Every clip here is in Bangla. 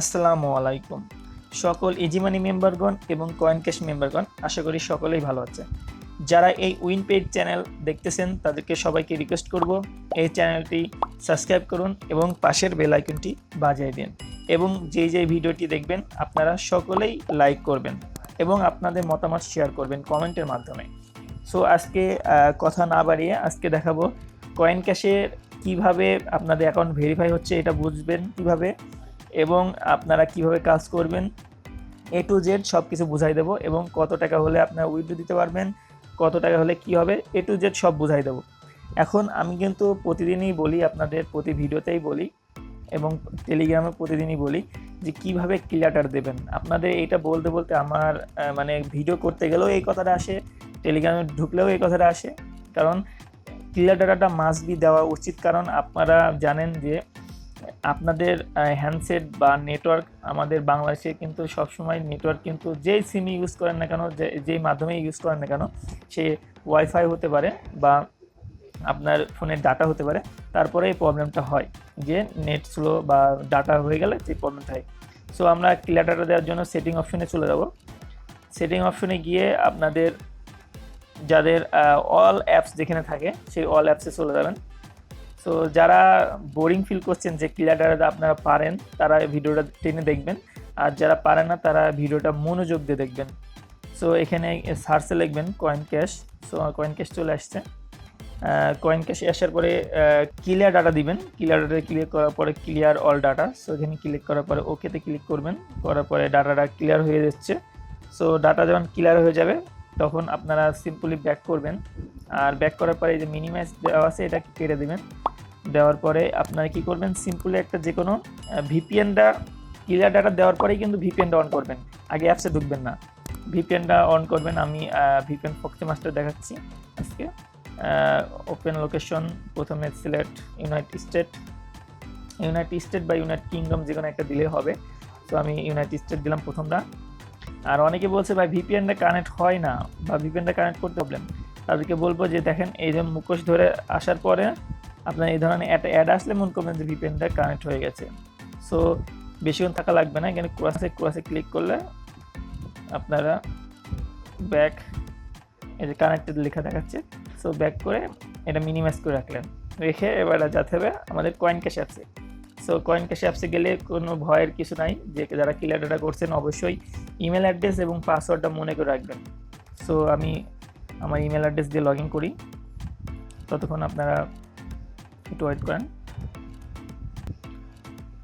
আসসালামু আলাইকুম। সকল ইজিমানি মেম্বারগণ এবং কয়েন ক্যাশ মেম্বারগণ আশা করি সকলেই ভালো আছে যারা এই উইন পেড চ্যানেল দেখতেছেন, তাদেরকে সবাইকে রিকোয়েস্ট করব, এই চ্যানেলটি সাবস্ক্রাইব করুন এবং পাশের বেল আইকনটি বাজিয়ে দিন এবং যেই যেই ভিডিওটি দেখবেন, আপনারা সকলেই লাইক করবেন এবং আপনাদের মতামত শেয়ার করবেন কমেন্টের মাধ্যমে। সো আজকে কথা না বাড়িয়ে আজকে দেখাবো কয়েন ক্যাশের কীভাবে আপনাদের অ্যাকাউন্ট ভেরিফাই হচ্ছে এটা বুঝবেন কীভাবে? এবং আপনারা কীভাবে কাজ করবেন এ টু জেড সব কিছু বুঝাই দেবো এবং কত টাকা হলে আপনারা উইথড্র দিতে পারবেন, কত টাকা হলে কি হবে এ টু জেড সব বুঝাই দেবো। এখন আমি কিন্তু প্রতিদিনই বলি, আপনাদের প্রতি ভিডিওতেই বলি এবং টেলিগ্রামে প্রতিদিনই বলি যে কীভাবে ক্লিয়াটার দেবেন। আপনাদের এইটা বলতে বলতে আমার মানে ভিডিও করতে গেলেও এই কথাটা আসে টেলিগ্রামে ঢুকলেও এই কথাটা আসে। কারণ ক্লিয়ার ডাটাটা মাস্ট বি দেওয়া উচিত। কারণ আপনারা জানেন যে আপনাদের হ্যান্ডসেট বা নেটওয়ার্ক আমাদের বাংলাদেশে কিন্তু সবসময় নেটওয়ার্ক কিন্তু যেই সিমই ইউজ করেন না কেন যেই মাধ্যমে ইউজ করেন না কেন, সে ওয়াইফাই হতে পারে বা আপনার ফোনের ডাটা হতে পারে। তারপরে এই প্রবলেমটা হয় যে নেট স্লো বা ডাটা হয়ে গেলে যে প্রবলেমটা হয়। সো আমরা ক্লিয়ার ডাটা দেওয়ার জন্য সেটিং অপশনে চলে যাব। সেটিং অপশনে গিয়ে আপনাদের, যাদের অল অ্যাপস যেখানে থাকে, সেই অল অ্যাপসে চলে যাবেন। সো যারা বোরিং ফিল করছেন যে ক্লিয়ার ডাটা আপনারা পারেন, তারা ভিডিওটা টেনে দেখবেন। আর যারা পারেন না, তারা ভিডিওটা মনোযোগ দিয়ে দেখবেন। সো এখানে সার্চে লিখবেন coin cash so coin cash চলে আসছে। কয়েন ক্যাশে আসার পরে ক্লিয়ার ডাটা দিবেন। ক্লিয়ার ডাটা ক্লিক করার পরে ক্লিয়ার অল ডাটা সো এখানে ক্লিক করার পরে ওকেতে ক্লিক করবেন। করার পরে ডাটাটা ক্লিয়ার হয়ে যাচ্ছে। সো ডাটা যখন ক্লিয়ার হয়ে যাবে, তখন আপনারা সিম্পলি ব্যাক করবেন। আর ব্যাক করার পরে যে মিনিমাইজ দেওয়া আছে, এটা কেটে দেবেন। দেওয়ার পরে আপনারা কি করবেন? সিম্পলি একটা যে কোনো ভিপিএনটা ক্লিয়ার ডাটা দেওয়ার পরেই কিন্তু ভিপিএনটা অন করবেন। আগে অ্যাপসে ঢুকবেন না। ভিপিএনটা অন করবেন। আমি ভিপিএন ফক্সি মাস্টার দেখাচ্ছি আজকে। ওপেন লোকেশন প্রথমে select United State United State বা ইউনাইটেড কিংডম যে কোনো একটা দিলে হবে। তো আমি ইউনাইটেড স্টেট দিলাম প্রথমটা। আর অনেকে বলছে, ভাই ভিপিএনটা কানেক্ট হয় না বা ভিপিএনটা কানেক্ট করতে প্রবলেম তাদেরকে বলব যে, দেখেন, এই যে মুখোশ ধরে আসার পরে আপনার এই ধরনের একটা অ্যাড আসলে মনে করবেন যে ভিপিএনটা কানেক্ট হয়ে গেছে। সো বেশিক্ষণ থাকা লাগবে না, এখানে ক্রসে ক্রসে ক্লিক করলে আপনারা ব্যাক এই যে কানেক্টেড লেখা দেখাচ্ছে। সো ব্যাক করে এটা মিনিমাইজ করে রাখলেন। রেখে এবার যেতে হবে আমাদের কয়েন ক্যাশ অ্যাপসে সো কয়েন ক্যাশ অ্যাপসে গেলে কোনো ভয়ের কিছু নাই। যে যারা ক্লিয়ার ডাটা করছেন অবশ্যই ইমেল অ্যাড্রেস এবং পাসওয়ার্ডটা মনে করে রাখবেন। সো আমি আমার ইমেল অ্যাড্রেস দিয়ে লগ ইন করি। ততক্ষণ আপনারা একটু ওয়েট করেন।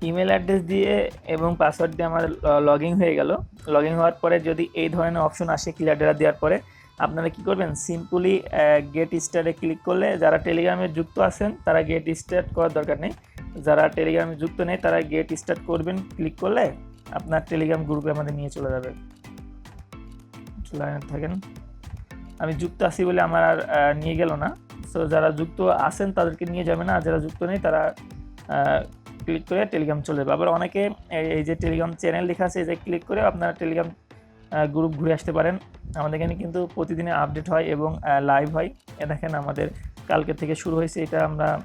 ইমেল অ্যাড্রেস দিয়ে এবং পাসওয়ার্ড দিয়ে আমার লগ ইন হয়ে গেল। লগ ইন হওয়ার পরে যদি এই ধরনের অপশন আসে ক্লিয়ার ডেটা দেওয়ার পরে, আপনারা কি করবেন? সিম্পলি গেট স্টারে ক্লিক করলে যারা টেলিগ্রামে যুক্ত আছেন, তারা গেট স্টার্ট করার দরকার নেই। যারা টেলিগ্রামে যুক্ত নেই, তারা গেট স্টার্ট করবেন ক্লিক করলে আপনার টেলিগ্রাম গ্রুপে আমাদের নিয়ে চলে যাবে। থাকেন। আমি যুক্ত আছি বলে আমার আর নিয়ে গেল না। সো যারা যুক্ত আছেন তাদেরকে নিয়ে যাবে না যারা যুক্ত নেই তারা ক্লিক করে টেলিগ্রাম চলে যাবে। আবার অনেকে এই- যে টেলিগ্রাম চ্যানেল লেখা আছে যে ক্লিক করে আপনারা টেলিগ্রাম গ্রুপ ঘুরে আসতে পারেন। আমাদের এখানে কিন্তু প্রতিদিনে আপডেট হয় এবং লাইভ হয়। এ দেখেন আমাদের কালকে থেকে শুরু হয়েছে, এটা আমরা,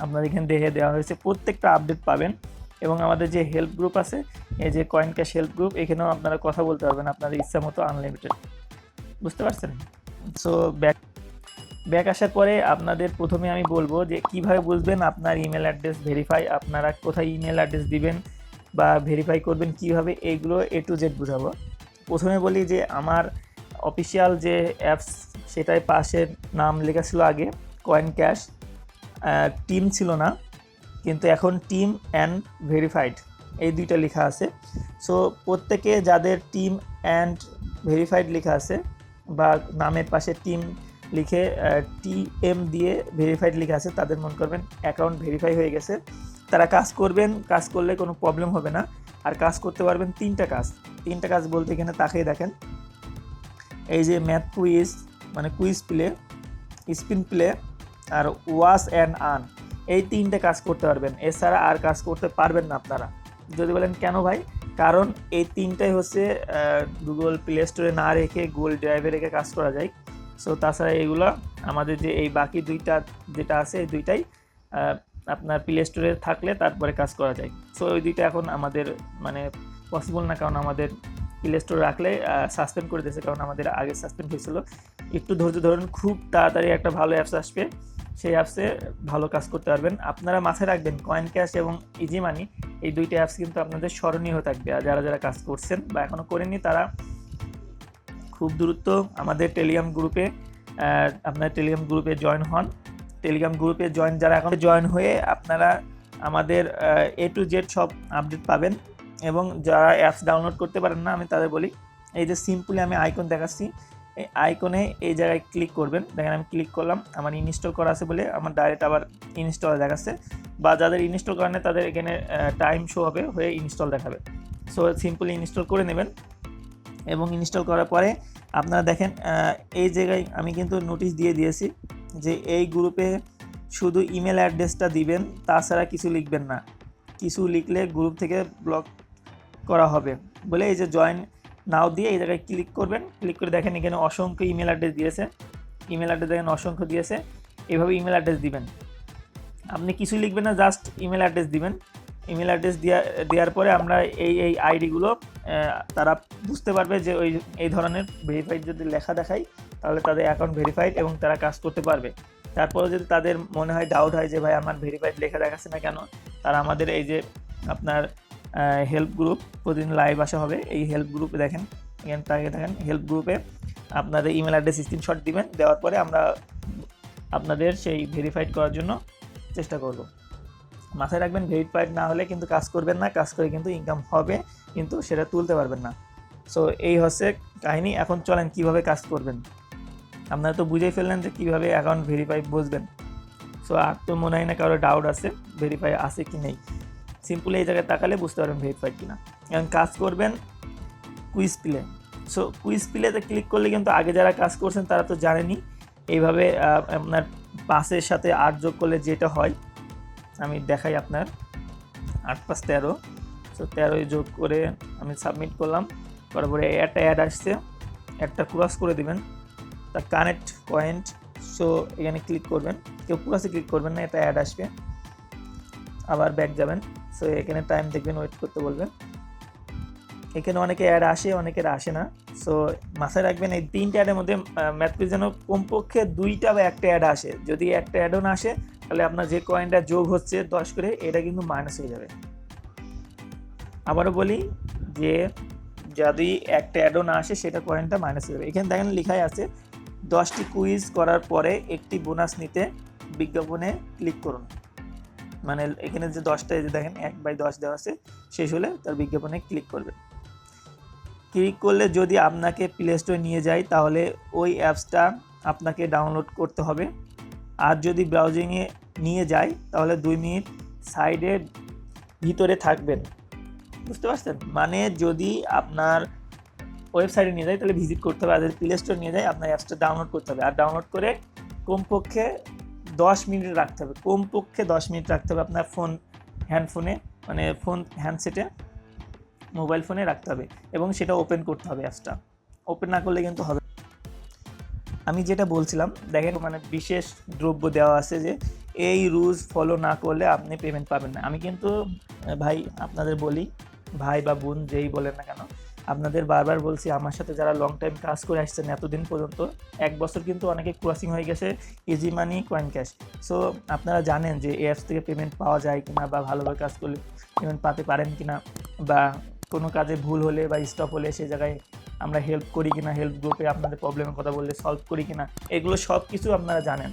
আপনাদের এখানে দেখে দেওয়া হয়েছে। প্রত্যেকটা আপডেট পাবেন এবং আমাদের যে হেল্প গ্রুপ আছে, এই যে কয়েন ক্যাশ হেল্প গ্রুপ এখানেও আপনারা কথা বলতে পারবেন, আপনাদের ইচ্ছা মতো আনলিমিটেড বুঝতে পারছেন? সো ব্যাক ব্যাক আসার পরে আপনাদের প্রথমে আমি বলব যে কীভাবে বুঝবেন আপনার ইমেল অ্যাড্রেস ভেরিফাই আপনারা কোথায় ইমেল অ্যাড্রেস দিবেন বা ভেরিফাই করবেন, কীভাবে এইগুলো এ টু জেড বুঝাবো। প্রথমে বলি যে আমার অফিসিয়াল যে অ্যাপস সেটাই পাশের নাম লেখা ছিল আগে কয়েন ক্যাশ টিম ছিল না, কিন্তু এখন টিম অ্যান্ড ভেরিফাইড এই দুইটা লেখা আছে। সো প্রত্যেকে যাদের টিম অ্যান্ড ভেরিফাইড লেখা আছে বা নামের পাশে টিম লিখে টি এম দিয়ে ভেরিফাইড লিখে আছে, তাদের মনে করবেন অ্যাকাউন্ট ভেরিফাই হয়ে গেছে। তারা কাজ করবেন, কাজ করলে কোনো প্রবলেম হবে না। আর কাজ করতে পারবেন তিনটা কাজ। তিনটা কাজ বলতে এখানে তাকিয়ে দেখেন। এই যে ম্যাথ কুইজ মানে কুইজ প্লে স্পিন প্লে আর ওয়াশ অ্যান্ড আন এই তিনটে কাজ করতে পারবেন। এছাড়া আর কাজ করতে পারবেন না আপনারা। যদি বলেন, কেন ভাই? কারণ এই তিনটাই হচ্ছে গুগল প্লে স্টোরে না রেখে গুগল ড্রাইভে রেখে কাজ করা যায়। সো তাছাড়া এগুলো আমাদের যে এই বাকি দুইটা যেটা আছে, এই দুইটাই আপনার প্লে স্টোরে থাকলে তারপরে কাজ করা যায়। সো ওই দুইটা এখন আমাদের মানে পসিবল না, কারণ আমাদের প্লে স্টোর রাখলে সাসপেন্ড করে দিয়েছে, কারণ আমাদের আগে সাসপেন্ড হয়েছিল। একটু ধৈর্য ধরুন, খুব তাড়াতাড়ি একটা ভালো অ্যাপস আসবে। সেই অ্যাপসে ভালো কাজ করতে পারবেন। আপনারা মাথায় রাখবেন কয়েন ক্যাশ এবং ইজি মানি এই দুইটা অ্যাপস কিন্তু আপনাদের স্মরণীয় থাকবে। আর যারা যারা কাজ করছেন বা এখনও করেননি, তারা খুব দ্রুত আমাদের টেলিগ্রাম গ্রুপে আপনার টেলিগ্রাম গ্রুপে জয়েন হন। টেলিগ্রাম গ্রুপে জয়েন যারা এখন জয়েন হয়ে আপনারা আমাদের এ টু জেড সব আপডেট পাবেন এবং যারা অ্যাপস ডাউনলোড করতে পারেন না, আমি তাদের বলি, এই যে সিম্পলি আমি আইকন দেখাচ্ছি এই আইকনে এই জায়গায় ক্লিক করবেন। দেখেন আমি ক্লিক করলাম, আমার ইনস্টল করা আছে বলে আমার ডাইরেক্ট আবার ইনস্টল দেখাচ্ছে। বা যাদের ইনস্টল করেন তাদের এখানে টাইম শো হবে, হয়ে ইনস্টল দেখাবে। সো সিম্পলি ইনস্টল করে নেবেন। এবং ইনস্টল করার পরে আপনারা দেখেন এই জায়গায় আমি কিন্তু নোটিশ দিয়ে দিয়েছি যে এই গ্রুপে শুধু ইমেল অ্যাড্রেসটা দিবেন, তাছাড়া কিছু লিখবেন না। কিছু লিখলে গ্রুপ থেকে ব্লক করা হবে। বলে এই যে জয়েন নাও দিয়ে এই জায়গায় ক্লিক করবেন। ক্লিক করে দেখেন এখানে অসংখ্য ইমেল অ্যাড্রেস দিয়েছে। ইমেল অ্যাড্রেস দেখেন অসংখ্য দিয়েছে। এভাবে ইমেল অ্যাড্রেস দিবেন। আপনি কিছু লিখবেন না জাস্ট ইমেল অ্যাড্রেস দিবেন। ইমেল অ্যাড্রেস দেওয়া দেওয়ার পরে আমরা এই এই আইডিগুলো তারা বুঝতে পারবে যে ওই, এই ধরনের ভেরিফাইড যদি লেখা দেখাই, তাহলে তাদের অ্যাকাউন্ট ভেরিফাইড এবং তারা কাজ করতে পারবে। তারপরে যদি তাদের মনে হয় ডাউট হয় যে ভাই আমার ভেরিফাইড লেখা দেখাচ্ছে না কেন, তারা আমাদের এই যে আপনার হেল্প গ্রুপ প্রতিদিন লাইভ আসা হবে। এই হেল্প গ্রুপে দেখেন এখানে তাকে দেখেন হেল্প গ্রুপে আপনাদের ইমেল অ্যাড্রেস স্ক্রিনশট দিবেন, দেওয়ার পরে আমরা আপনাদের সেই ভেরিফাইড করার জন্য চেষ্টা করব। মাথায় রাখবেন ভেরিফাইড না হলে কিন্তু কাজ করবেন না, কাজ করে কিন্তু ইনকাম হবে, কিন্তু সেটা তুলতে পারবেন না। সো এই হচ্ছে কাহিনী। এখন চলেন, কীভাবে কাজ করবেন? আপনারা তো বুঝেই ফেললেন যে কীভাবে অ্যাকাউন্ট ভেরিফাই বুঝবেন সো আর তো মনে হয় না কারও ডাউট আছে ভেরিফাই আছে কি নেই। সিম্পলি এই জায়গায় তাকালে বুঝতে পারবেন ভেরিফাইড কিনা। এখন কাজ করবেন কুইজ প্লে। সো কুইজ প্লেতে ক্লিক করলে কিন্তু আগে যারা কাজ করছেন তারা তো জানেনি এইভাবে আপনার পাঁচের সাথে আট যোগ করলে যেটা হয়, আমি দেখাই আপনার। আট পাঁচ তেরো। সো তেরোই যোগ করে আমি সাবমিট করলাম। করার পরে একটা অ্যাড আসছে। একটা ক্রস করে দিবেন। তা কানেক্ট পয়েন্ট সো এখানে ক্লিক করবেন। কেউ ক্রসে ক্লিক করবেন না, এটা অ্যাড আসবে। আবার ব্যাক যাবেন। সো এখানে টাইম দেখবেন ওয়েট করতে বলবেন। এখানে অনেকে অ্যাড আসে, অনেকের আসে না। সো মাথায় রাখবেন, এই তিনটে অ্যাডের মধ্যে ম্যাথপিস যেন কমপক্ষে দুইটা বা একটা অ্যাড আসে। যদি একটা অ্যাডও না আসে, তাহলে আপনার যে কয়েনটা যোগ হচ্ছে দশ করে, এটা কিন্তু মাইনাস হয়ে যাবে। আবারও বলি যে, যদি একটা অ্যাডও না আসে, সেটা কয়েনটা মাইনাস হয়ে যাবে। এখানে দেখেন লেখাই আছে, দশটি কুইজ করার পরে একটি বোনাস নিতে বিজ্ঞাপনে ক্লিক করুন। মানে এখানে যে দশটা যে দেখেন, এক বাই দশ দেওয়া আছে, শেষ হলে তার বিজ্ঞাপনে ক্লিক করবেন ক্লিক করলে যদি আপনাকে প্লে স্টোরে নিয়ে যায়, তাহলে ওই অ্যাপসটা আপনাকে ডাউনলোড করতে হবে। আর যদি ব্রাউজিংয়ে নিয়ে যায়, তাহলে দুই মিনিট সাইডে ভিতরে থাকবেন। বুঝতে পারছেন? মানে যদি আপনার ওয়েবসাইটে নিয়ে যায়, তাহলে ভিজিট করতে হবে। আর যদি প্লে স্টোর নিয়ে যায়, আপনার অ্যাপসটা ডাউনলোড করতে হবে। আর ডাউনলোড করে কমপক্ষে দশ মিনিট রাখতে হবে। কমপক্ষে দশ মিনিট রাখতে হবে আপনার ফোন হ্যান্ডফোনে মানে ফোন হ্যান্ডসেটে মোবাইল ফোনে রাখতে হবে এবং সেটা ওপেন করতে হবে অ্যাপসটা। ওপেন না করলে কিন্তু হবে আমি যেটা বলছিলাম, দেখেন মানে বিশেষ দ্রব্য দেওয়া আছে যে এই রুলস ফলো না করলে আপনি পেমেন্ট পাবেন না। আমি কিন্তু, ভাই, আপনাদের বলি, ভাই বা বোন যেই বলেন না কেন আপনাদের বারবার বলছি, আমার সাথে যারা লং টাইম কাজ করে আসছেন, এতদিন পর্যন্ত, এক বছর কিন্তু অনেকে ক্রসিং হয়ে গেছে easy money coin cash so আপনারা জানেন যে এই অ্যাপস থেকে পেমেন্ট পাওয়া যায় কিনা বা ভালোভাবে কাজ করলে পেমেন্ট পাতে পারেন কিনা, বা কোনো কাজে ভুল হলে বা স্টপ হলে সেই জায়গায় আমরা হেল্প করি কিনা হেল্প গ্রুপে আপনাদের প্রবলেমের কথা বললে সলভ করি কিনা, এগুলো সব কিছু আপনারা জানেন।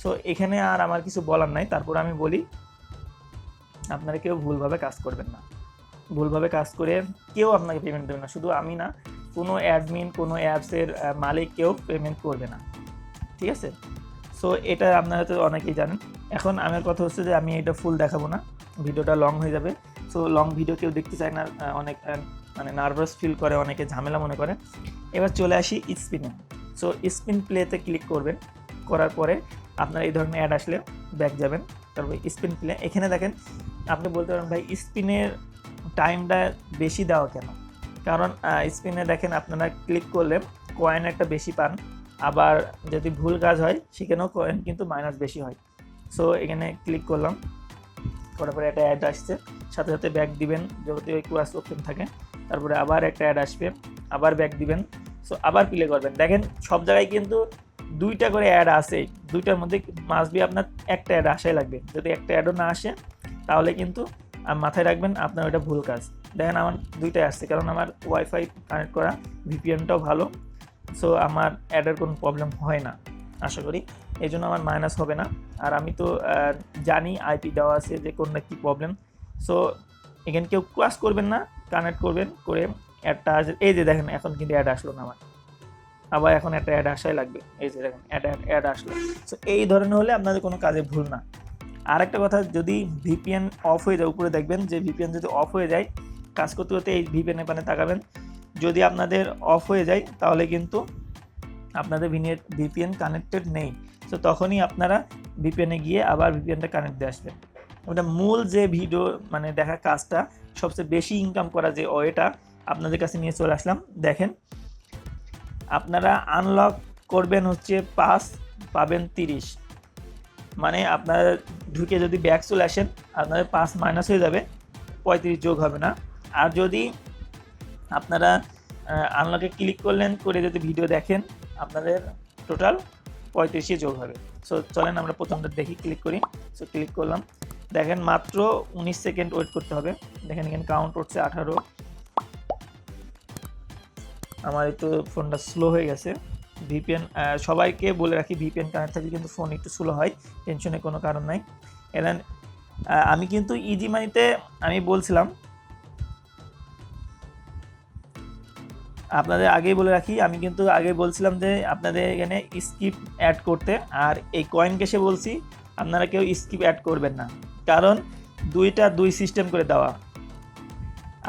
সো এখানে আর আমার কিছু বলার নাই, তারপর আমি বলি, আপনারা কেউ ভুলভাবে কাজ করবেন না। ভুলভাবে কাজ করে কেউ আপনাকে পেমেন্ট দেবে না। শুধু আমি না, কোনো অ্যাডমিন কোনো অ্যাপসের মালিক কেউ পেমেন্ট করবে না। ঠিক আছে? সো এটা আপনারা তো অনেকেই জানেন। এখন আমার কথা হচ্ছে যে আমি এটা ফুল দেখাবো না। ভিডিওটা লং হয়ে যাবে। সো লং ভিডিও কেউ দেখতে চায় না অনেক মানে নার্ভাস ফিল করে, অনেকে ঝামেলা মনে করে। এবার চলে আসি স্পিনে সো স্পিন প্লেতে ক্লিক করবেন। করার পরে আপনার এই ধরনের অ্যাড আসলে ব্যাক যাবেন। তারপর স্পিন প্লে এখানে দেখেন, আপনি বলতে পারেন, ভাই স্পিনের টাইমটা বেশি দেওয়া কেন? কারণ স্পিনে দেখেন আপনারা ক্লিক করলে কয়েন একটা বেশি পান। আবার যদি ভুল কাজ হয়, সেখানেও কয়েন কিন্তু মাইনাস বেশি হয়। সো এখানে ক্লিক করলাম। করার পরে একটা অ্যাড আসছে। সাথে সাথে ব্যাক দিবেন যদি ওই ক্লাস ওপেন থাকে। তারপরে আবার একটা অ্যাড আসবে। আবার ব্যাক দিবেন। সো আবার প্লে করবেন। দেখেন, সব জায়গায় কিন্তু দুইটা করে অ্যাড আসে দুইটার মধ্যে মাসবি আপনার একটা অ্যাড আসাই লাগবে। যদি একটা অ্যাডও না আসে, তাহলে কিন্তু মাথায় রাখবেন, আপনার ওটা ভুল কাজ। দেখেন আমার দুইটাই আসছে, কারণ আমার ওয়াইফাই কানেক্ট করা ভিপিএনটাও ভালো সো আমার অ্যাডের কোনো প্রবলেম হয় না, আশা করি। এই জন্য আমার মাইনাস হবে না। আর আমি তো জানি আইপি দেওয়া আছে যে কোনটা কী প্রবলেম সো এখানে কেউ ক্লাস করবেন না কানেক্ট করবেন, করে অ্যাডটা আসে। এই যে দেখেন, এখন কিন্তু অ্যাড আসলো না আমার। আবার এখন একটা অ্যাড আসাই লাগবে। এই যে দেখেন অ্যাড অ্যাড আসলো। সো এই ধরনের হলে আপনাদের কোনো কাজে ভুল না। আর একটা কথা, যদি ভিপিএন অফ হয়ে যায়, উপরে দেখবেন যে ভিপিএন যদি অফ হয়ে যায়, কাজ করতে করতে এই ভিপিএনের পানে তাকাবেন। যদি আপনাদের অফ হয়ে যায়, তাহলে কিন্তু আপনাদের ভিপিএন কানেক্টেড নেই। তো তখনই আপনারা ভিপিএনে গিয়ে আবার ভিপিএনটা কানেক্ট দিয়ে আসবেন। ওটা মূল যে ভিডিও মানে দেখা কাজটা, সবচেয়ে বেশি ইনকাম করা যে ওয়েটা আপনাদের কাছে নিয়ে চলে আসলাম। দেখেন, আপনারা আনলক করবেন হচ্ছে পাঁচ, পাবেন তিরিশ। মানে আপনার ঢুকে যদি ব্যাক চলে আসেন, আপনাদের পাঁচ মাইনাস হয়ে যাবে, পঁয়ত্রিশ যোগ হবে না। আর যদি আপনারা আনলকে ক্লিক করলেন, করে যদি ভিডিও দেখেন, আপনাদের টোটাল পঁয়ত্রিশে যোগ হবে। সো চলেন আমরা প্রথমটা দেখি ক্লিক করি। সো ক্লিক করলাম। দেখেন মাত্র উনিশ সেকেন্ড ওয়েট করতে হবে। দেখেন এখানে কাউন্ট উঠছে আঠারো। আমার একটু ফোনটা স্লো হয়ে গেছে। ভিপিএন সবাইকে বলে রাখি ভিপিএন কানেক্ট থাকলে কিন্তু ফোন একটু স্লো হয় টেনশনের কোনো কারণ নাই। এলেন আমি কিন্তু ইজি মানিতে আমি বলছিলাম, আপনাদের আগেই বলে রাখি, আমি কিন্তু আগে বলছিলাম যে আপনাদের এখানে স্কিপ অ্যাড করতে, আর এই কয়েন কেসে বলছি, আপনারা কেউ স্কিপ অ্যাড করবেন না। কারণ দুইটা দুই সিস্টেম করে দেওয়া।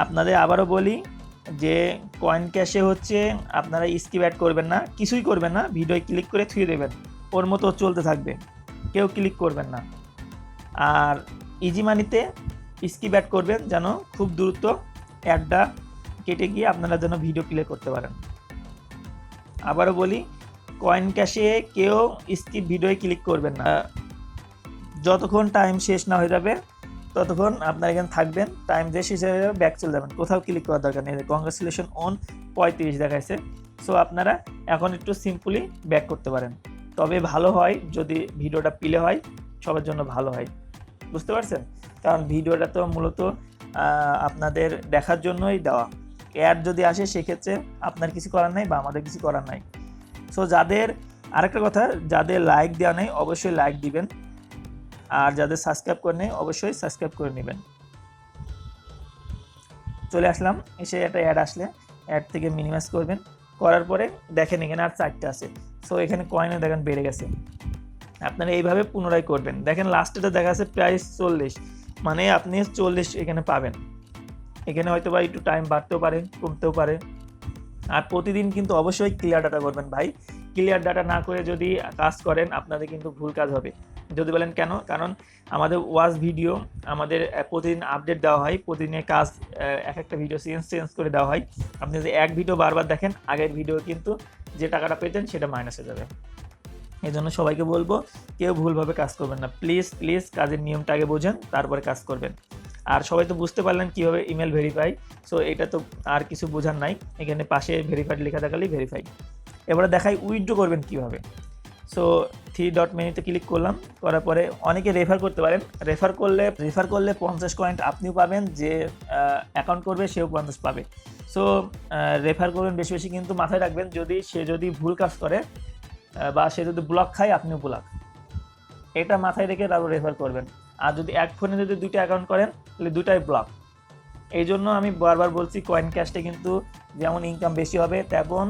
আপনাদের আবারও বলি যে কয়েন ক্যাশে হচ্ছে আপনারা স্কিপ অ্যাড করবেন না, কিছুই করবেন না ভিডিও ক্লিক করে থুয়ে দেবেন। ওর মতো চলতে থাকবে, কেউ ক্লিক করবেন না। আর ইজি মানিতে স্কিপ অ্যাড করবেন যেন খুব দ্রুত অ্যাডটা কেটে গিয়ে আপনারা যেন ভিডিও প্লে করতে পারেন। আবারও বলি কয়েন ক্যাশে কেউ স্কিপ ভিডিওয়ে ক্লিক করবেন না। যতক্ষণ টাইম শেষ না হয়ে যাবে ততক্ষণ আপনারা এখানে থাকবেন টাইম হয়ে যাবে ব্যাক চলে যাবেন। কোথাও ক্লিক করার দরকার নেই। কংগ্রেচুলেশন অন পঁয়ত্রিশ দেখাইছে। সো আপনারা এখন একটু সিম্পলি ব্যাক করতে পারেন। তবে ভালো হয় যদি ভিডিওটা প্লে হয়, সবার জন্য ভালো হয়। বুঝতে পারছেন? কারণ ভিডিওটা তো মূলত আপনাদের দেখার জন্যই দেওয়া। অ্যাড যদি আসে, সেক্ষেত্রে আপনার কিছু করার নাই বা আমাদের কিছু করার নাই। সো যাদের, আরেকটা কথা, যাদের লাইক দেওয়া নেই, অবশ্যই লাইক দিবেন। আর যাদের সাবস্ক্রাইব করে নেই, অবশ্যই সাবস্ক্রাইব করে নেবেন। চলে আসলাম, এসে একটা অ্যাড আসলে অ্যাড থেকে মিনিমাইজ করবেন। করার পরে দেখেন এখানে আর চারটে আছে। সো এখানে কয়েনে দেখেন বেড়ে গেছে। আপনারা এইভাবে পুনরায় করবেন। দেখেন লাস্টেটা দেখা যাচ্ছে প্রাইস চল্লিশ। মানে আপনি চল্লিশ এখানে পাবেন। এখানে হয়তো বা একটু টাইম বাড়তেও পারে, কমতেও পারে। আর প্রতিদিন কিন্তু অবশ্যই ক্লিয়ার ডাটা করবেন ভাই। ক্লিয়ার ডাটা না করে যদি কাজ করেন, আপনাদের কিন্তু ভুল কাজ হবে। যদি বলেন কেন? কারণ আমাদের ওয়াচ ভিডিও আমাদের প্রতিদিন আপডেট দেওয়া হয়, প্রতিদিনের কাজ এক একটা ভিডিও চেঞ্জ চেঞ্জ করে দেওয়া হয়। আপনি যদি এক ভিডিও বারবার দেখেন, আগের ভিডিও কিন্তু যে টাকাটা পেতেন সেটা মাইনাস হয়ে যাবে। এই জন্য সবাইকে বলব, কেউ ভুলভাবে কাজ করবেন না। প্লিজ প্লিজ কাজের নিয়মটা আগে বোঝেন, তারপরে কাজ করবেন। আর সবাই তো বুঝতে পারলেন কীভাবে ইমেল ভেরিফাই সো এটা তো আর কিছু বোঝার নাই। এখানে পাশে ভেরিফাইড লেখা থাকলেই ভেরিফাই এবারে দেখাই উইথড্র করবেন কীভাবে? সো থ্রি ডট মেনুতে ক্লিক করলাম, করার পরে অনেকে রেফার করতে পারেন। রেফার করলে রেফার করলে পঞ্চাশ পয়েন্ট আপনিও পাবেন, যে অ্যাকাউন্ট করবে সেও পঞ্চাশ পাবে। সো রেফার করবেন বেশি বেশি কিন্তু মাথায় রাখবেন, যদি সে যদি ভুল কাজ করে বা সে যদি ব্লক খায়, আপনিও ব্লক এটা মাথায় রেখে তারপর রেফার করবেন। আর যদি এক ফোনে যদি দুইটা অ্যাকাউন্ট করেন, তাহলে দুটাই ব্লক এই জন্য আমি বারবার বলছি কয়েন ক্যাশে কিন্তু যেমন ইনকাম বেশি হবে, তেমন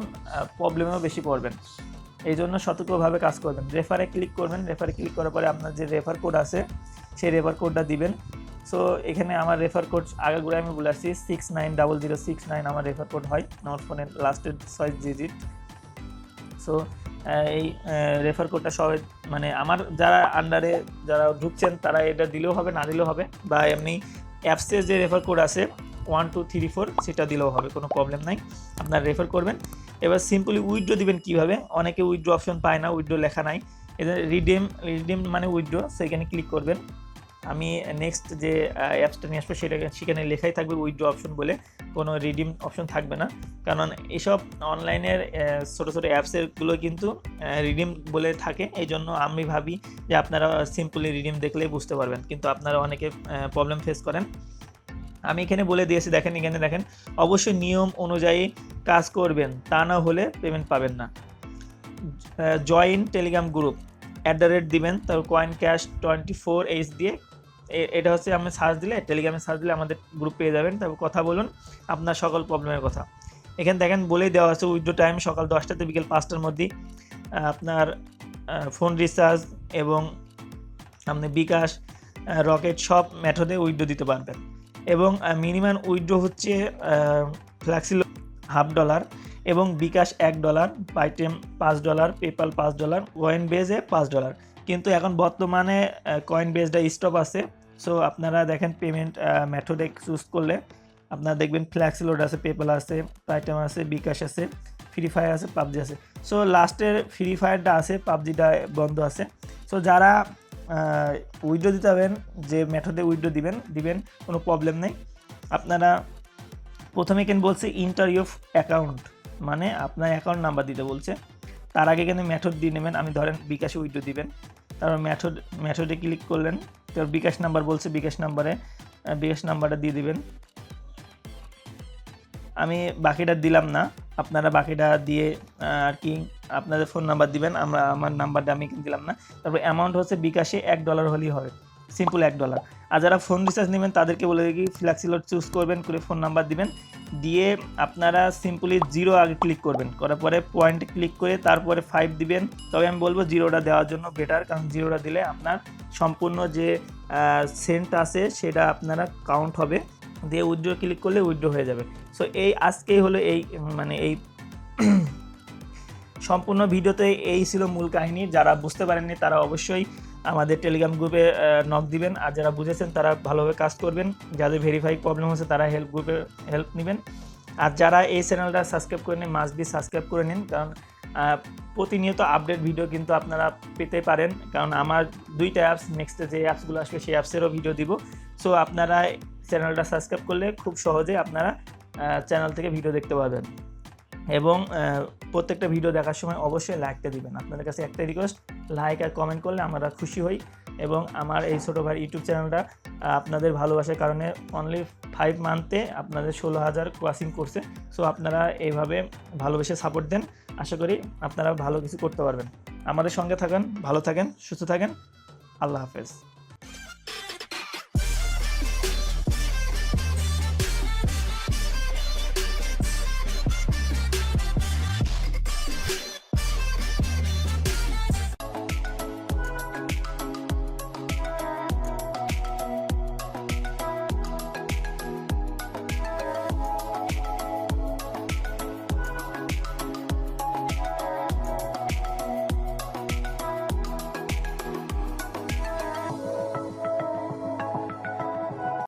প্রবলেমেও বেশি পড়বেন। এই জন্য সতর্কভাবে কাজ করবেন রেফারে ক্লিক করবেন। রেফারে ক্লিক করার পরে আপনার যে রেফার কোড আছে, সেই রেফার কোডটা দিবেন। সো এখানে আমার রেফার কোড আগাগুলো আমি বলে আসছি six nine double zero six nine আমার রেফার কোড হয় আমার ফোনের লাস্টের ছয় ডিজিট সো এই রেফার কোডটা সবাই মানে আমার যারা আন্ডারে যারা ঢুকছেন, তারা এটা দিলেও হবে, না দিলেও হবে, বা এমনি অ্যাপসের যে রেফার কোড আছে ওয়ান টু থ্রি ফোর সেটা দিলেও হবে, কোনো প্রবলেম নাই। আপনারা রেফার করবেন। এবার সিম্পলি উইথড্র দিবেন কীভাবে? অনেকে উইথড্র অপশন পায় না উইথড্র লেখা নাই। এদের রিডিম রিডিম মানে উইথড্র সেখানে ক্লিক করবেন। আমি নেক্সট যে অ্যাপসটা নিয়ে আসব, সেটা সেখানে লেখাই থাকবে উইথড্র অপশন বলে। কোনো রিডিম অপশন থাকবে না। কারণ এসব অনলাইনের ছোটো ছোটো অ্যাপসেরগুলো কিন্তু রিডিম বলে থাকে। এই জন্য আমি ভাবি যে আপনারা সিম্পলি রিডিম দেখলেই বুঝতে পারবেন। কিন্তু আপনারা অনেকে প্রবলেম ফেস করেন। আমি এখানে বলে দিয়েছি, দেখেন এখানে, দেখেন। অবশ্যই নিয়ম অনুযায়ী কাজ করবেন, তা না হলে পেমেন্ট পাবেন না। Join Telegram group at the rate দিবেন তারপর coin cash twenty four H দিয়ে এটা হচ্ছে আমি সার্চ দিলে টেলিগ্রামে সার্চ দিলে আমাদের গ্রুপ পেয়ে যাবেন। তারপর কথা বলুন, আপনার সকল প্রবলেমের কথা। এখানে দেখেন, বলেই দেওয়া আছে উইথড্র টাইম সকাল দশটাতে বিকেল পাঁচটার মধ্যে আপনার ফোন রিচার্জ এবং আপনি বিকাশ রকেট সব মেথডে উইথড্র দিতে পারবেন। এবং মিনিমাম উইথড্র হচ্ছে ফ্ল্যাক্সিল হাফ ডলার এবং বিকাশ এক ডলার, বাইটেম পাঁচ ডলার, পেপাল পাঁচ ডলার কয়েন বেজে পাঁচ ডলার। কিন্তু এখন বর্তমানে কয়েন বেজটা স্টপ আছে। সো, আপনারা দেখেন পেমেন্ট মেথডে চুজ করলে আপনারা দেখবেন ফ্ল্যাক্সিলোড আছে, পেপাল আছে পাইটেম আছে, বিকাশ আছে, ফ্রি ফায়ার আছে, পাবজি আছে। সো, লাস্টের ফ্রি ফায়ারটা আছে, পাবজিটা বন্ধ আছে। সো, যারা উইড্রো দিতে হবেন, যে মেথডে উইড্রো দিবেন দিবেন, কোনো প্রবলেম নেই। আপনারা প্রথমে কেন বলছে ইন্টার ইউর অ্যাকাউন্ট মানে আপনার অ্যাকাউন্ট নাম্বার দিতে বলছে। তার আগে এখানে মেথড দিয়ে নেবেন, আমি ধরেন বিকাশে উইড্রো দিবেন। তারপর মেথড মেথডে ক্লিক করলেন, তারপর বিকাশ নাম্বার বলছে, বিকাশ নাম্বারে বিকাশ নাম্বারটা দিয়ে দিবেন। আমি বাকিটা দিলাম না, আপনারা বাকিটা দিয়ে আর কি আপনাদের ফোন নাম্বার দিবেন, আমরা আমার নাম্বারটা আমি দিলাম না। তারপর অ্যামাউন্ট হচ্ছে বিকাশে এক ডলার হলেই হবে সিম্পল এক ডলার আর যারা ফোন রিচার্জ নেবেন, তাদেরকে বলে দেখি ফ্ল্যাক্সিলোড চুজ করবেন, করে ফোন নাম্বার দিবেন। দিয়ে আপনারা সিম্পলি জিরো আগে ক্লিক করবেন, করার পরে পয়েন্ট ক্লিক করে তারপরে ফাইভ দিবেন। তবে আমি বলব জিরোটা দেওয়ার জন্য বেটার কারণ জিরোটা দিলে আপনার সম্পূর্ণ যে সেন্ট আছে, সেটা আপনারা কাউন্ট হবে। দিয়ে উইড্রো ক্লিক করলে উইড্রো হয়ে যাবে। সো এই আজকেই হলো এই মানে এই সম্পূর্ণ ভিডিওতে এই ছিল মূল কাহিনী। যারা বুঝতে পারেননি, তারা অবশ্যই আমাদের টেলিগ্রাম গ্রুপে নক দিবেন। আর যারা বুঝেছেন, তারা ভালোভাবে কাজ করবেন। যাদের ভেরিফাই প্রবলেম হচ্ছে তারা হেল্প গ্রুপে হেল্প নেবেন। আর যারা এই চ্যানেলটা সাবস্ক্রাইব করে নিন মাস্ট বি সাবস্ক্রাইব করে নিন। কারণ প্রতিনিয়ত আপডেট ভিডিও কিন্তু আপনারা পেতে পারেন। কারণ আমার দুইটা অ্যাপস নেক্সটে যে অ্যাপসগুলো আসবে, সেই অ্যাপসেরও ভিডিও দিব। সো আপনারা চ্যানেলটা সাবস্ক্রাইব করলে খুব সহজে আপনারা চ্যানেল থেকে ভিডিও দেখতে পাবেন এবং প্রত্যেকটা ভিডিও দেখার সময় অবশ্যই লাইকটা দিবেন। আপনাদের কাছে একটা রিকোয়েস্ট লাইক আর কমেন্ট করলে আমরা খুশি হই এবং আমার এই ছোটো ভাই ইউটিউব চ্যানেলটা আপনাদের ভালোবাসার কারণে অনলি ফাইভ মান্থে আপনাদের ষোলো হাজার ক্রসিং করছে। সো আপনারা এইভাবে ভালোবেসে সাপোর্ট দেন। আশা করি আপনারা ভালো কিছু করতে পারবেন। আমাদের সঙ্গে থাকেন, ভালো থাকেন, সুস্থ থাকেন। আল্লাহ হাফেজ।